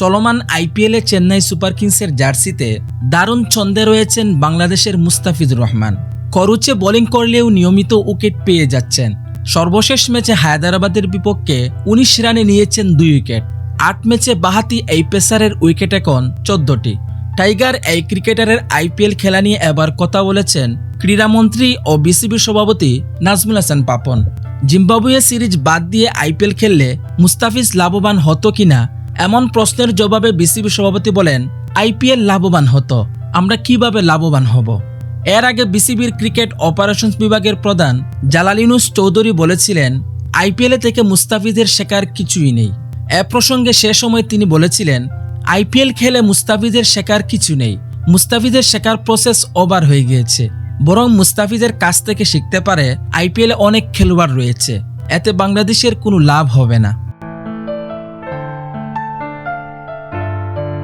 চলমান আইপিএলে চেন্নাই সুপার কিংসের জার্সিতে দারুণ ছন্দে রয়েছেন বাংলাদেশের মুস্তাফিজুর রহমান। করুচে বোলিং করলেও নিয়মিত উইকেট পেয়ে যাচ্ছেন। সর্বশেষ ম্যাচে হায়দ্রাবাদের বিপক্ষে উনিশ রানে নিয়েছেন দুই উইকেট। আট ম্যাচে বাহাতি এই পেসারের উইকেট এখন চোদ্দটি। টাইগার এই ক্রিকেটারের আইপিএল খেলা নিয়ে এবার কথা বলেছেন ক্রীড়ামন্ত্রী ও বিসিবি সভাপতি নাজমুল হাসান পাপন। জিম্বাবুয়ে সিরিজ বাদ দিয়ে আইপিএল খেললে মুস্তাফিজ লাভবান হতো কিনা এমন প্রশ্নের জবাবে বিসিবি সভাপতি বলেন, আইপিএল লাভবান হতো, আমরা কীভাবে লাভবান হব? এর আগে বিসিবির ক্রিকেট অপারেশনস বিভাগের প্রধান জালালিনুস চৌধুরী বলেছিলেন, আইপিএলে থেকে মুস্তাফিজের শেখার কিছুই নেই। এ প্রসঙ্গে সে সময় তিনি বলেছিলেন, আইপিএল খেলে মুস্তাফিজের শেখার কিছু নেই, মুস্তাফিজের শেখার প্রসেস ওভার হয়ে গিয়েছে, বরং মুস্তাফিজের কাছ থেকে শিখতে পারে আইপিএলে অনেক খেলোয়াড় রয়েছে, এতে বাংলাদেশের কোনো লাভ হবে না।